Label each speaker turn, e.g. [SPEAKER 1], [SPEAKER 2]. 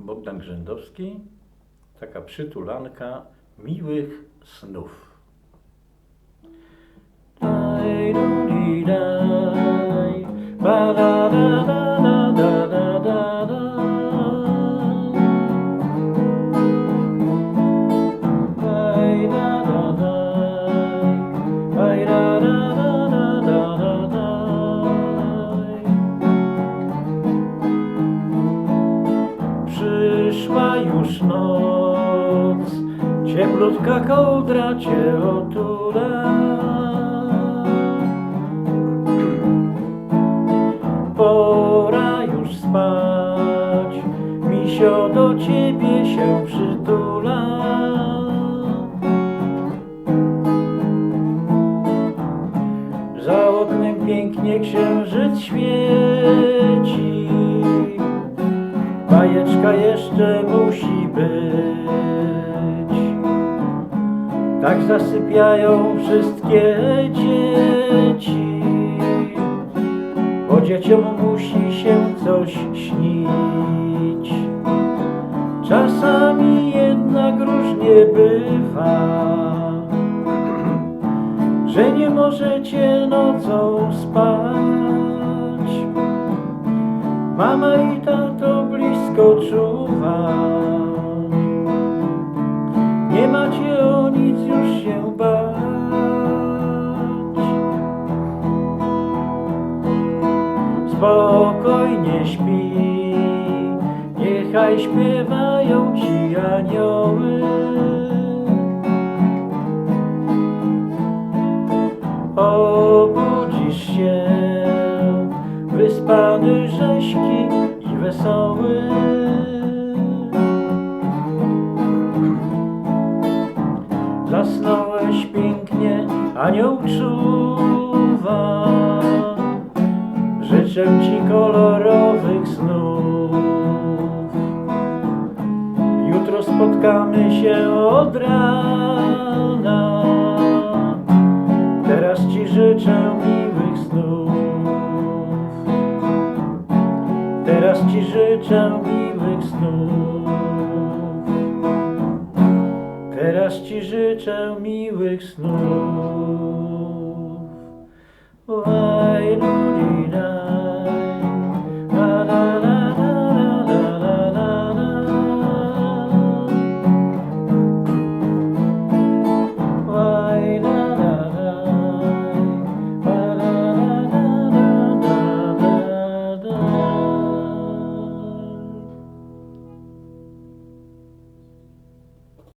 [SPEAKER 1] Bogdan Grzędowski. Taka przytulanka miłych snów. Już noc, cieplutka kołdra cię otula. Pora już spać, misio do ciebie się przytula. Za oknem pięknie księżyc świeci. Bajeczka jeszcze musi być. Tak zasypiają wszystkie dzieci. Bo dzieciom musi się coś śnić. Czasami jednak różnie bywa że nie możecie nocą spać. Mama i blisko Nie macie o nic już się bać. Spokojnie śpi, niechaj śpiewają ci anioły. Obudzisz się wyspany, rześki i wesoły. Zasnąłeś pięknie, anioł czuwa. Życzę ci kolorowych snów. Jutro spotkamy się od rana. Teraz ci życzę miłych snów. Teraz ci życzę miłych snów. Teraz ci życzę miłych snów. Łaj, lu,